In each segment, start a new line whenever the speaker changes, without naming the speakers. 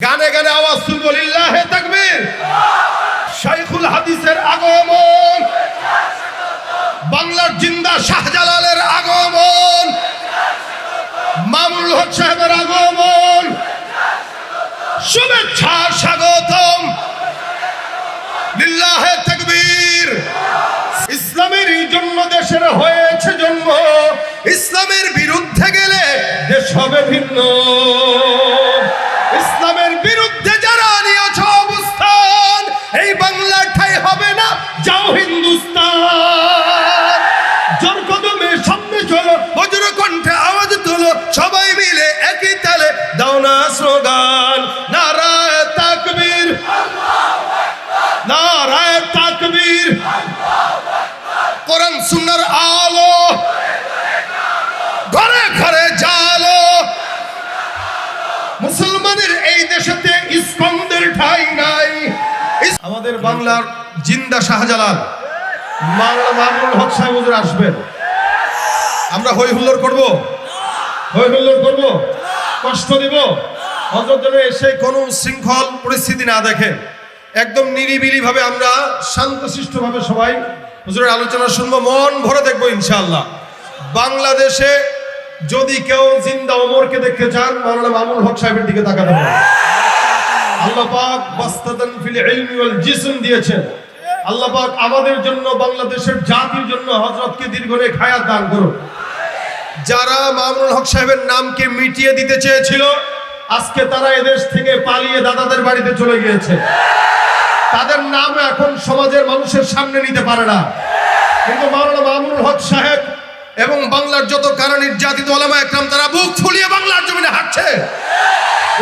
গানে গানে আওয়াজ তুলবো, লিল্লাহে তাকবীর। শাইখুল হাদিসের আগমন। বাংলার জিন্দা শাহজালালের আগমন। মামুল হক সাহেবের আগমন। শুভেচ্ছা স্বাগতম। লিল্লাহে তাকবীর। ইসলামের জন্য দেশের হয়েছে জন্ম। ইসলামের বিরুদ্ধে গেলে দেশ হবে ভিন্ন। সবাই মিলে একই তালে দাও না স্লোগান। নারায় তাকবীর। নারায় তাকবীর। কোরআন সুন্নার আলো। ঘরে ঘরে জালো। মুসলমানের এই দেশেতে ইস্কন্দের ঠাই নাই। আমাদের বাংলার জিন্দা শাহজালাল, মাওলানা মামুনুল হক সাহেব আসবেন। আমরা হই হুল্লোড় করব। হই হুল্লোড় করব? কষ্ট দিব? হজরত যেন এসে কোনো শৃঙ্খল পরিস্থিতি না দেখেন একদম নিরিবিলি ভাবে আমরা শান্তশিষ্ট ভাবে সবাই হুজুরের আলোচনা শুনব, মন ভরে দেখব ইনশাআল্লাহ। বাংলাদেশে যদি কেউ জিন্দা ওমরকে দেখতে চান, মাওলানা মামুন হক সাহেবের দিকে তাকাতে পারেন আল্লাহ পাক বাস্তাদান ফিল ইলমি ওয়াল দিয়েছেন। আল্লাহ আমাদের জন্য, বাংলাদেশের জাতির জন্য হযরতকে দীর্ঘনে খায়াত দান করুন। যারা মামুনুল হক সাহেবের নামকে মিটিয়ে দিতে চেয়েছিল, আজকে তারা এদেশ থেকে পালিয়ে দাদাদের বাড়িতে চলে গিয়েছে। তাদের নাম এখন সমাজের মানুষের সামনে নিতে পারে না। কিন্তু মাওলানা মামুনুল হক সাহেব এবং বাংলার যত কারা নির্যাতিত ওলামা একরাম, তারা বুক ফুলিয়ে বাংলার জমিনে হাঁটছে।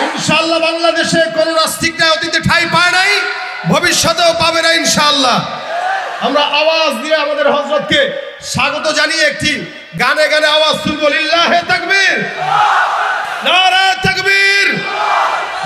ইনশাআল্লাহ বাংলাদেশে কোন নাস্তিকরা অতীতে ঠাই পায় নাই, ভবিষ্যতেও পাবে না ইনশাআল্লাহ। আমরা আওয়াজ দিয়ে আমাদের হজরতকে স্বাগত জানিয়ে একটি গানে গানে আওয়াজ তুলবো। লিল্লাহে তাকবীর। নারা তাকবীর।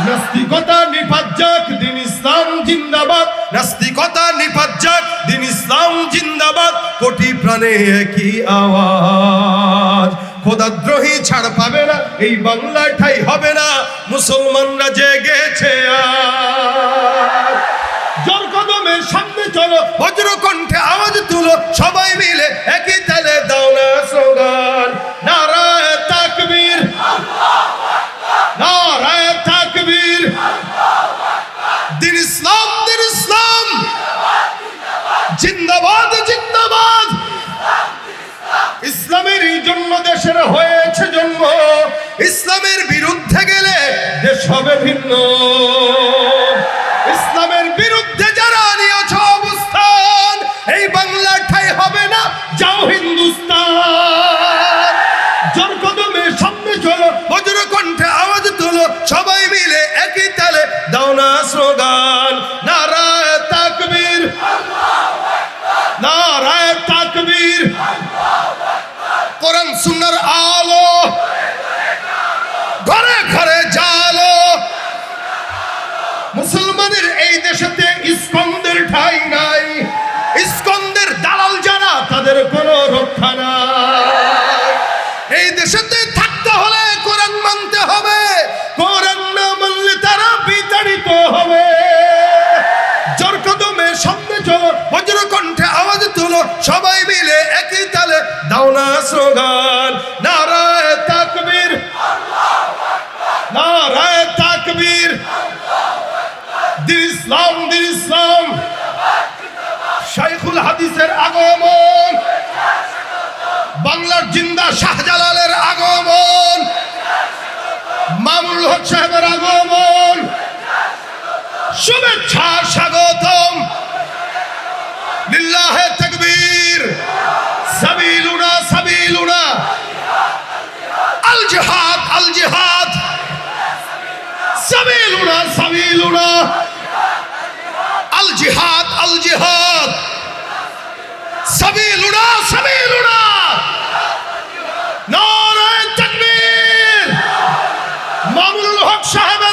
নাস্তিকতা নিপাত যাক দিন ইসলাম জিন্দাবাদ। নাস্তিকতা নিপাত যাক দিন ইসলাম জিন্দাবাদ। কোটি প্রাণে একই আওয়াজ। খোদাদ্রোহী ছাড় পাবে না, এই বাংলায় ঠাই হবে না। মুসলমানরা জেগেছে আজ। জোর কদমে সামনে চলো, বজ্র সবাই মিলে একই তালে দাও না স্লোগান। নারায় তাকবীর। নারায় তাকবীর। দিন ইসলাম দিন ইসলাম। জিন্দাবাদ জিন্দাবাদ। ইসলামের জন্য দেশের হয়েছে জন্ম। ইসলামের বিরুদ্ধে গেলে দেশ হবে ভিন্ন। সামনে চলো। বজ্র কণ্ঠে আওয়াজ তোলো। সবাই মিলে একই তালে। দাও না স্লোগান। নারায় তাকবীর। নারায় তাকবীর। কোরআন, সুন্নার আলো। ঘরে ঘরে জালো মুসলমানের এই দেশেতে ইস্কন্দের ঠাই নাই। ইস্কন্দের দালাল যারা, তাদের কোনো রক্ষা নাই। এই দেশেতে হবে। কোরআন না মানলে তারা বিতাড়িত হবে। জোর চলো বজ্র কণ্ঠে আওয়াজ তুলো। সবাই মিলে একই তালে দাও স্লোগান। নারায় তাকবীর। নারায় তাকবীর। দিন ইসলাম। শাইখুল হাদিসের আগমন। বাংলার জিন্দা শাহজালালের আগমন। মামুল হক সাহেবের আগমন। শুভেচ্ছা স্বাগতম। লিল্লাহে তাকবীর। সাবিলুনা সাবিলুনা। আল জিহাদ আল জিহাদ। সাবিলুনা সাবিলুনা। আল জিহাদ। Shaba!